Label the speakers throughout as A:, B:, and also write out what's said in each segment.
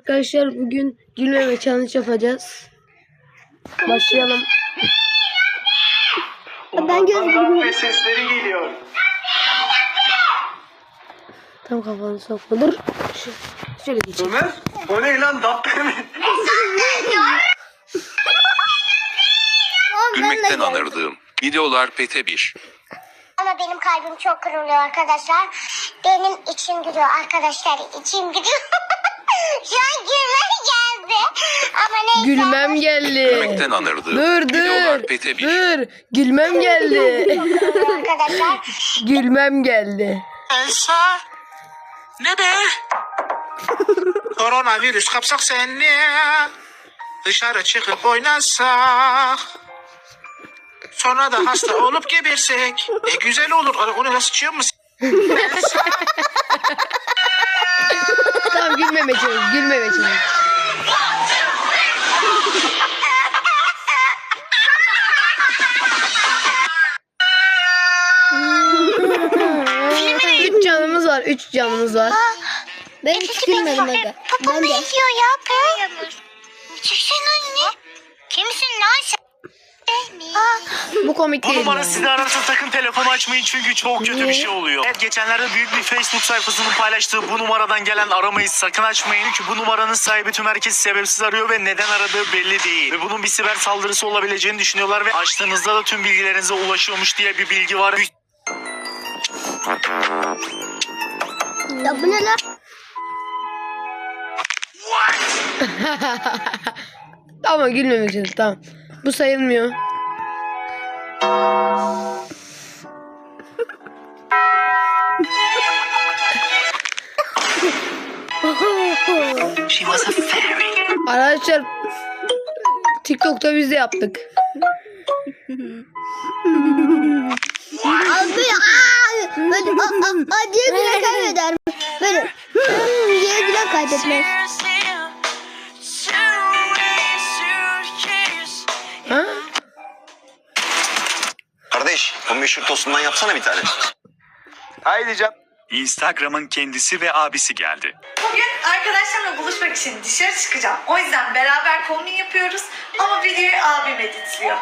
A: Arkadaşlar bugün gülmeme challenge yapacağız. Başlayalım.
B: Ben gözümü
C: ve sesleri geliyor.
A: Tam kafanı sokma. Dur. Şu, şöyle geçeyim.
C: Ömer, o ne lan Dabbe mi?
D: Gülmekten anırdığım videolar PT1.
B: Ama benim kalbim çok kırılıyor arkadaşlar. Benim içim gülüyor arkadaşlar. içim gülüyor. Şu an gülmem geldi. Ama neyse.
A: Gülmem geldi.
D: Gülmekten anırdığım
A: Dur dur.
D: PT1.
A: Dur. Gülmem geldi.
B: arkadaşlar.
A: Gülmem geldi.
E: Elsa. Ne be? Koronavirüs kapsak seni. Dışarı çıkıp oynasak. Sonra da hasta olup gebersek. E güzel olur. O o ne nasıl çıkıyor mu?
A: Tamam gülmeme challenge. Gülmeme challenge. Üç canımız var. Üç canımız var.
B: Ben hiç gülmedim aga. Papa benziyor ya. Kimsin anne? Kimsin lan sen?
A: Bu komik
C: Bu
A: değil.
C: numara
A: yani.
C: sizi ararsa sakın telefonu açmayın çünkü çok kötü bir şey oluyor. Evet geçenlerde büyük bir Facebook sayfasının paylaştığı bu numaradan gelen aramayı sakın açmayın. Çünkü bu numaranın sahibi tüm herkesi sebepsiz arıyor ve neden aradığı belli değil. Ve bunun bir siber saldırısı olabileceğini düşünüyorlar ve açtığınızda da tüm bilgilerinize ulaşıyormuş diye bir bilgi var.
B: Ya bu ne lan?
A: Tamam gülmeme challenge. Tamam. Bu sayılmıyor.
E: She was a fairy.
A: Arkadaşlar TikTok'ta biz de yaptık.
B: Abi aa, böyle diye bile kaybeder. Böyle hmm diye bile kaybetmez.
F: Kardeş, o meşhur tostundan yapsana bir tane.
C: Haydi can.
G: Instagram'ın kendisi ve abisi geldi.
H: Bugün arkadaşlarımla buluşmak için dışarı çıkacağım. O yüzden beraber kombin yapıyoruz. Ama videoyu abim editliyor.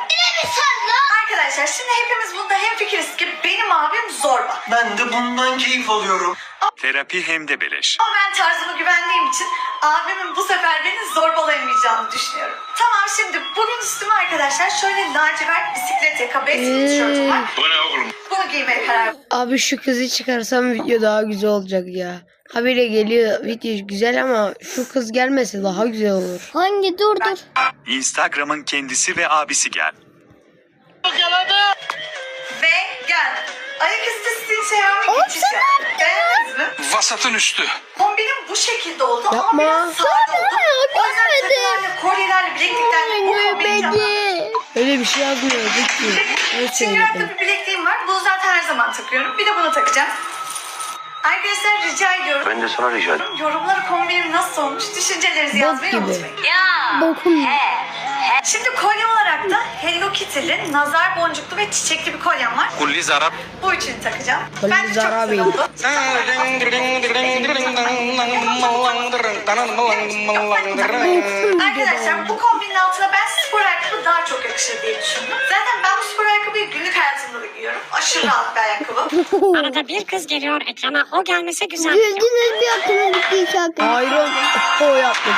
H: Arkadaşlar şimdi hepimiz bunda hemfikiriz ki benim abim zorba.
C: Ben de bundan keyif alıyorum.
G: Terapi hem de beleş.
H: Ama ben tarzıma güvendiğim için abimin bu sefer beni zorbalayamayacağını düşünüyorum. Tamam şimdi bugün üstüme arkadaşlar şöyle lacivert bisiklet yaka basic tişörtüm var.
D: Bu ne oğlum?
H: Bunu giymeye karar verdim.
A: Abi şu kızı çıkarsam video daha güzel olacak ya. Habire geliyor video güzel ama şu kız gelmese daha güzel olur.
B: Hangi dur dur.
G: Instagram'ın kendisi ve abisi.
H: Ve gel. Geçiş yap. Beğendiniz mi?
D: Vasatın üstü.
H: Kombinim bu şekilde oldu ama
B: Yapma.
H: biraz sade oldu. O yüzden
B: görmedim.
H: takılarla, kolyelerle, bilekliklerle bu kombini yaptım.
A: Öyle bir şey yazmıyor. Bitti. Ne
H: Çıngıraklı
A: söyledim?
H: bir bilekliğim var. Bunu zaten her zaman takıyorum. Bir de bunu takacağım. Arkadaşlar rica ediyorum.
F: Ben de sana rica ederim.
H: Yorumlara kombinim nasıl olmuş düşüncelerinizi yazmayı
A: gibi.
H: unutmayın.
B: Dokun.
H: Hello Kitty'li nazar boncuklu ve çiçekli bir kolyem var.
D: Kulli zarap.
H: Bu üçünü takacağım.
A: Kulli
H: Bence çok
A: zarabi.
H: güzel oldu. Arkadaşlar bu kombinin altına ben spor ayakkabı daha çok yakışır diye düşündüm. Zaten ben bu spor ayakkabıyı günlük hayatımda da giyiyorum. Aşırı rahat bir ayakkabı.
I: Arada bir kız geliyor ekrana o gelmese güzel.
B: Güldünüz bir akıllı gitti şarkı.
A: O, o yaptı.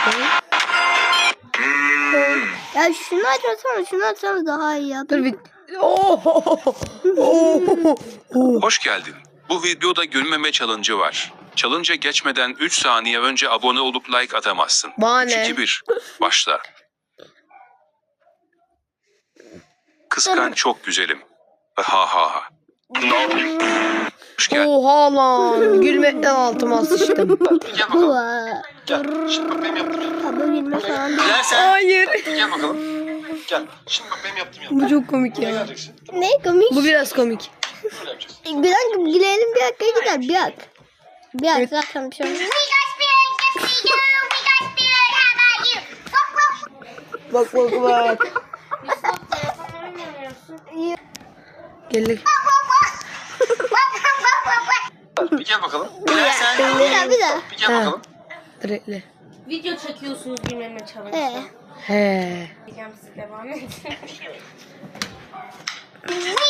B: Ya şunu açmasana şunu açsanız daha iyi ya.
A: Dur bir. Oh, oh, oh.
D: Hoş geldin. Bu videoda gülmeme challenge'ı var. Challenge'a geçmeden 3 saniye önce abone olup like atamazsın.
A: Bana
D: 3,
A: ne?
D: 2, 1. Başla. Kıskan çok güzelim. Ha ha ha. Hoş geldin.
A: Oha lan. Gülmekten altıma sıçtım.
B: Gülme falan.
A: Hayır.
F: Gel bakalım. Gel. Şimdi bak benim yaptığım yap.
A: Bu çok komik ya.
B: Ne komik.
A: Bu biraz komik.
B: Bir dakika gülelim bir dakika gider bir dakika. Bir dakika zaten bir şey olmaz.
A: Bak bak bak.
F: Bir gel bakalım.
B: Bir daha bir daha.
F: Bir gel
A: Ha.
F: bakalım.
A: Dur bekle.
J: Video çekiyorsunuz bilmem ne
B: He.
J: challenge.
A: He.
J: Diyeceğim size devam edin.
B: We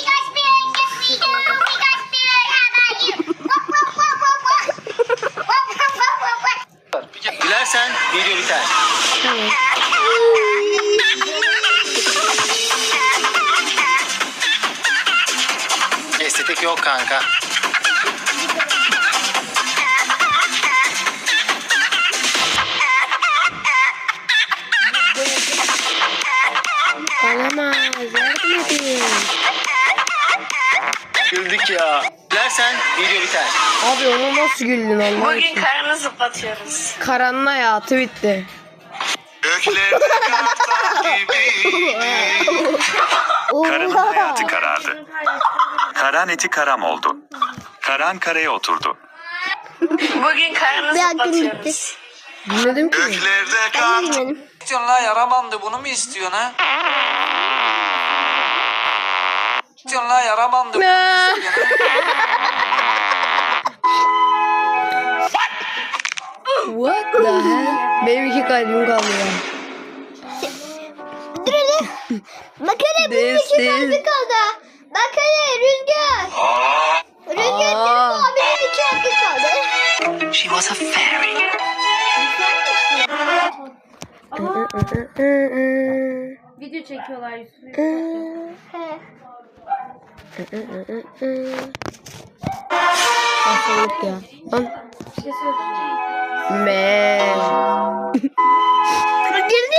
B: got spirit, yes we do. We got spirit, how about you? Wop, wop, wop, wop, wop. Wop, wop, wop, wop, wop.
F: Gülersen video biter. Estetik yok kanka. Güldük ya. Gülersen video biter.
A: Abi ona nasıl güldün Allah
H: Bugün
A: için?
H: karnı zıplatıyoruz.
A: Karan'ın hayatı bitti.
G: Karan'ın hayatı karardı. Karan eti karam oldu. Karan karaya oturdu.
H: Bugün karnı
B: Bir hakkım
H: zıplatıyoruz.
A: Bilmedim ki.
B: Ben bilmedim.
K: istiyorsun la yaramandı bunu mu istiyorsun ha? İstiyorsun la yaramandı bunu mu
A: Ne?
K: istiyorsun ha?
A: What the hell? Benim iki kalbim kaldı ya.
B: Dur hele. Bak hele benim iki
A: This
B: kalbi
A: is-
B: kaldı. Bak hele Rüzgar. Rüzgar
A: Aa.
B: senin abinin iki kalbi kaldı.
K: She was a fairy.
J: Video çekiyorlar Yusuf.
B: He.
A: Hastalık ya. Lan.
J: Bir şey söyleyeceğim.
A: Me.
B: Girdi.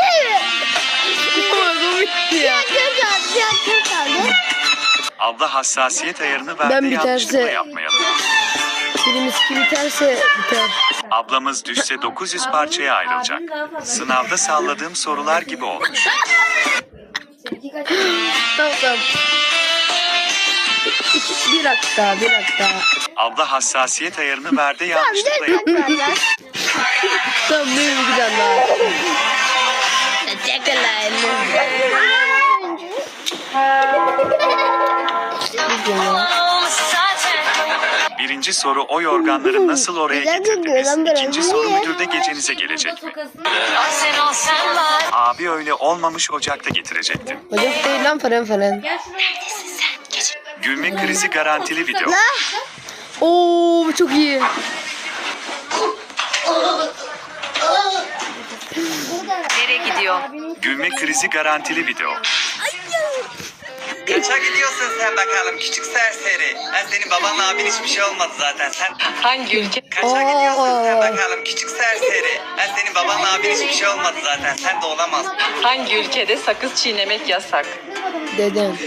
A: Ya.
G: Abla hassasiyet ayarını verdi
A: Ben
G: yanlışlıkla
A: biterse-
G: yapmayalım.
A: Filimiz ki biterse biter.
G: Ablamız düşse 900 parçaya ayrılacak. Sınavda salladığım sorular gibi olmuş.
A: Tamam tamam. Bir dakika bir dakika.
G: Abla hassasiyet ayarını verdi
B: Tamam
G: yanlışlıkla
B: dur.
A: Tamam benim bir tane daha. Çek lan.
G: Birinci soru o yorganları nasıl oraya getirdiniz? İkinci soru
B: Niye?
G: müdür de gecenize gelecek mi? Abi öyle olmamış ocakta getirecektim.
A: Ocak değil lan fren.
J: Gel şuraya.
G: Gülme krizi garantili video.
A: Oo bu çok iyi.
H: Nereye gidiyor?
G: Gülme krizi garantili video.
K: Kaça gidiyorsun sen bakalım küçük serseri? Ben senin baban abin hiçbir şey olmadı zaten. Sen
H: Hangi ülke?
K: kaça
A: Oo.
K: gidiyorsun sen bakalım küçük serseri? Ben senin baban abin hiçbir şey olmadı zaten. Sen de olamazsın.
H: Hangi ülkede sakız çiğnemek yasak?
A: Dedem.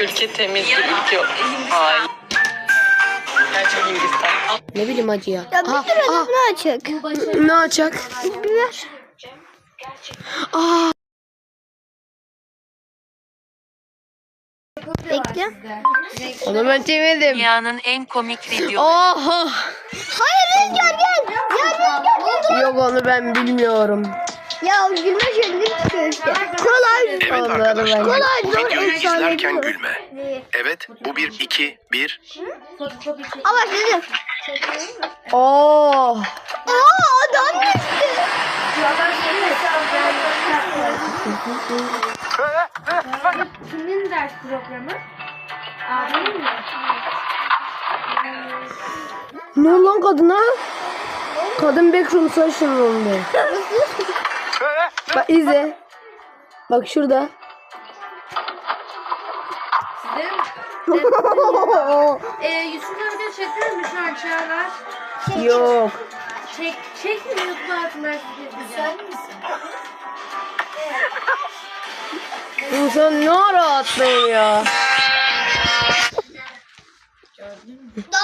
H: Ülke temiz bir ülke. Bence Hindistan.
A: Ne bileyim acı ya.
B: Ya bir sürü
A: aa,
B: ne açık?
A: ne açak?
B: Biber.
A: Aa,
B: Bekle.
A: onu ben çevirdim.
H: Dünyanın en komik video.
A: Oha.
B: Hayır Rüzgar gel. Ya Rüzgar gel.
A: Yok onu ben bilmiyorum.
B: Ya gülme şöyle çıkıyor. Kolay.
A: Evet arkadaşlar.
B: Kolay zor efsane değil.
F: gülme. Evet bu bir iki bir.
B: Ama dedim.
A: Oo.
B: Aa adam düştü.
J: Ders programı? Abinin mi?
A: Ne oldu lan kadına? Kadın backroom session oldu. Bak izle. Bak şurada.
J: Sizlerin Ee, Yusuf'la video çektiniz mi şu an Çağlar?
A: Yok.
J: Çek, çekmiyor YouTube'a atın Sen misin?
A: İnsan ne ara atlıyor ya. Gördün mü?